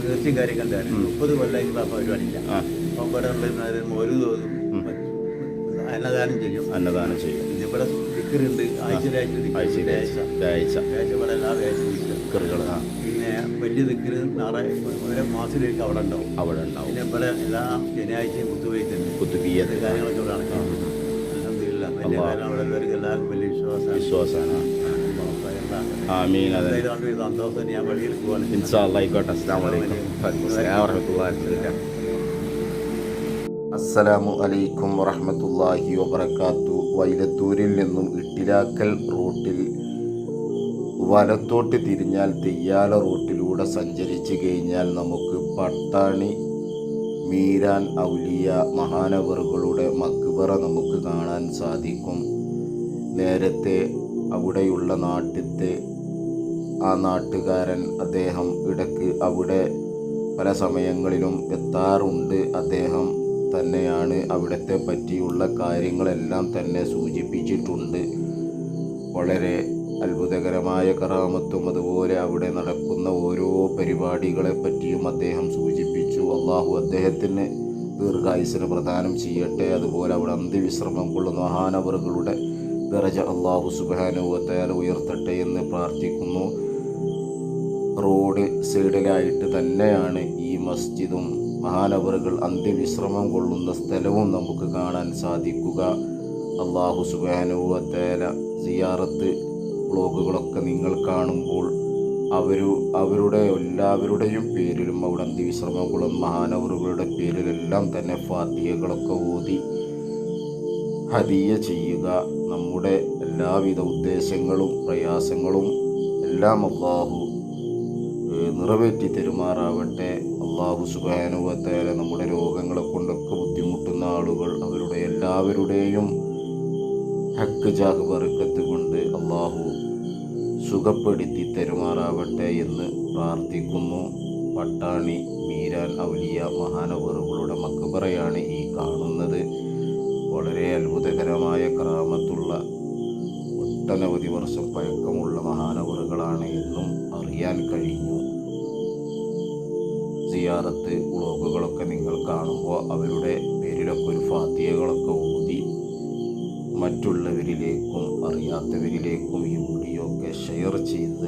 നേർച്ചയും കാര്യമൊക്കെ ഉണ്ടായിരുന്നു മുപ്പത് കൊല്ലം ആ. പരിപാടിയില്ല അപ്പം ഇവിടെ ഉള്ള ഒരു തോതും അന്നദാനം ചെയ്യും. അന്നദാനം ചെയ്യും. ഇവിടെ ദിക്കറുണ്ട് ആഴ്ച ഇവിടെ എല്ലാ പിന്നെ വലിയ ദിക്കറ് നാളെ ഒരു മാസത്തിലേക്ക് അവിടെ ഉണ്ടാവും. അവിടെ ഉണ്ടാവും. പിന്നെ ഇവിടെ എല്ലാ ശനിയാഴ്ചയും കുത്തുവയ്ക്കുന്നുണ്ട് കുത്തുബിയത് ഇത് കാര്യങ്ങളൊക്കെ ഇവിടെ നടക്കും. അൽഹംദുലില്ലാ. വലിയ കാര്യം അവിടെ ഉള്ളവർക്ക് എല്ലാവർക്കും വലിയ വിശ്വാസമാണ്. വിശ്വാസമാണ്. ആമീൻ അതെ. ഇത് സന്തോഷം ഞാൻ വഴിയിൽ പോവാണ് ഇൻഷാല്ല ആയിക്കോട്ടെ. അസ്സാം വലൈക്കും അസ്സലാമു അലൈക്കും വറഹമത്തല്ലാഹി വബർക്കാത്തു വൈലത്തൂരിൽ നിന്നും ഇട്ടിലാക്കൽ റൂട്ടിൽ വലത്തോട്ട് തിരിഞ്ഞാൽ തെയ്യാല റൂട്ടിലൂടെ സഞ്ചരിച്ചു കഴിഞ്ഞാൽ നമുക്ക് പട്ടാണി മീരാൻ ഔലിയ മഹാനവറുകളുടെ മക്ബറ നമുക്ക് കാണാൻ സാധിക്കും. നേരത്തെ അവിടെയുള്ള നാട്ടിലത്തെ ആ നാട്ടുകാരൻ അദ്ദേഹം ഇടയ്ക്ക് അവിടെ പല സമയങ്ങളിലും എത്താറുണ്ട്. അദ്ദേഹം തന്നെയാണ് അവിടത്തെ പറ്റിയുള്ള കാര്യങ്ങളെല്ലാം തന്നെ സൂചിപ്പിച്ചിട്ടുണ്ട്. വളരെ അത്ഭുതകരമായ കറാമത്തും അതുപോലെ അവിടെ നടക്കുന്ന ഓരോ പരിപാടികളെ പറ്റിയും അദ്ദേഹം സൂചിപ്പിച്ചു. അള്ളാഹു അദ്ദേഹത്തിന് ദീർഘായുസിന് പ്രദാനം ചെയ്യട്ടെ. അതുപോലെ അവിടെ അന്ത്യവിശ്രമം കൊള്ളുന്ന മഹാനവറുകളുടെ ദറജ അള്ളാഹു സുബാനുവത്തയാൽ ഉയർത്തട്ടെ എന്ന് പ്രാർത്ഥിക്കുന്നു. റോഡ് സൈഡിലായിട്ട് തന്നെയാണ് ഈ മസ്ജിദും. മഹാനവറുകൾ അന്ത്യവിശ്രമം കൊള്ളുന്ന സ്ഥലവും നമുക്ക് കാണാൻ സാധിക്കുക. അള്ളാഹു സുബാനുവത്തേല സിയാറത്ത് ബ്ലോഗുകളൊക്കെ നിങ്ങൾ കാണുമ്പോൾ അവർ അവരുടെ എല്ലാവരുടെയും പേരിലും അവിടെ അന്ത്യവിശ്രമം കൊള്ളുന്ന മഹാനവറുകളുടെ പേരിലെല്ലാം തന്നെ ഫാത്തിഹകളൊക്കെ ഓതി ഹദിയ ചെയ്യുക. നമ്മുടെ എല്ലാവിധ ഉദ്ദേശങ്ങളും പ്രയാസങ്ങളും എല്ലാം അള്ളാഹു നിറവേറ്റി തരുമാറാവട്ടെ. അള്ളാഹു സുബാനുവത്തേല നമ്മുടെ രോഗങ്ങളെ കൊണ്ടൊക്കെ ബുദ്ധിമുട്ടുന്ന ആളുകൾ അവരുടെ എല്ലാവരുടെയും ഹക്ക് ജാഹ് ബർക്കത്ത് കൊണ്ട് അള്ളാഹു സുഖപ്പെടുത്തി തരുമാറാവട്ടെ എന്ന് പ്രാർത്ഥിക്കുന്നു. പട്ടാണി മീരാൻ ഔലിയ മഹാനവറുകളുടെ മക്ബറയാണ് ഈ കാണുന്നത്. വളരെ അത്ഭുതകരമായ കറാമത്തുള്ള ഒട്ടനവധി വർഷം പഴക്കമുള്ള മഹാനവറുകളാണ് എന്നും അറിയാൻ കഴിഞ്ഞു. സിയാറത്ത് വ്ളോഗുകളൊക്കെ നിങ്ങൾ കാണുമ്പോൾ അവരുടെ പേരിലൊക്കെ ഒരു ഫാത്തിയകളൊക്കെ ഊതി മറ്റുള്ളവരിലേക്കും അറിയാത്തവരിലേക്കും ഈ വീഡിയോ ഒക്കെ ഷെയർ ചെയ്ത്